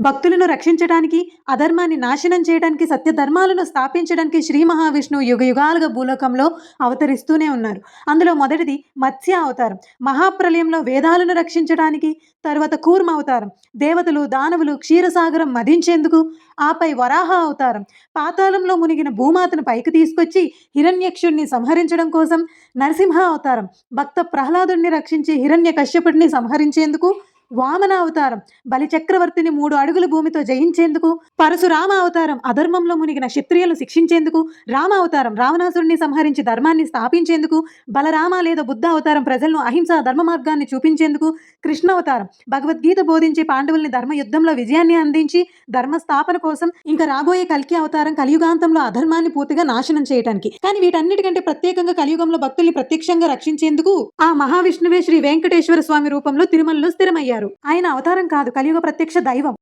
భక్తులను రక్షించడానికి అధర్మాన్ని నాశనం చేయడానికి సత్యధర్మాలను స్థాపించడానికి శ్రీ మహావిష్ణువు యుగ యుగాలుగా భూలోకంలో అవతరిస్తూనే ఉన్నారు. అందులో మొదటిది మత్స్య అవతారం. మహాప్రలయంలో వేదాలను రక్షించడానికి తర్వాత కూర్మ అవతారం. దేవతలు దానవులు క్షీరసాగరం మధించేందుకు ఆపై వరాహ అవతారం. పాతాళంలో మునిగిన భూమాతను పైకి తీసుకొచ్చి హిరణ్యక్షుణ్ణి సంహరించడం కోసం నరసింహ అవతారం. భక్త ప్రహ్లాదుణ్ణి రక్షించి హిరణ్య కశ్యపుడిని సంహరించేందుకు వామన అవతారం బలి చక్రవర్తిని మూడు అడుగుల భూమితో జయించేందుకు పరశురామ అవతారం అధర్మంలో మునిగిన క్షత్రియులు శిక్షించేందుకు రామ అవతారం రావణాసురుణ్ణి సంహరించి ధర్మాన్ని స్థాపించేందుకు బలరామ లేదా బుద్ధ అవతారం ప్రజలను అహింసా ధర్మ మార్గాన్ని చూపించేందుకు కృష్ణ అవతారం భగవద్గీత బోధించి పాండవుల్ని ధర్మ యుద్ధంలో విజయాన్ని అందించి ధర్మ స్థాపన కోసం ఇంకా రాబోయే కల్కి అవతారం కలియుగాంతంలో అధర్మాన్ని పూర్తిగా నాశనం చేయడానికి కానీ వీటన్నిటికంటే ప్రత్యేకంగా కలియుగంలో భక్తుల్ని ప్రత్యక్షంగా రక్షించేందుకు ఆ మహావిష్ణువే శ్రీ వెంకటేశ్వర స్వామి రూపంలో తిరుమలలో స్థిరమయ్యారు. ఆయన అవతారం కాదు కలియుగ ప్రత్యక్ష దైవం.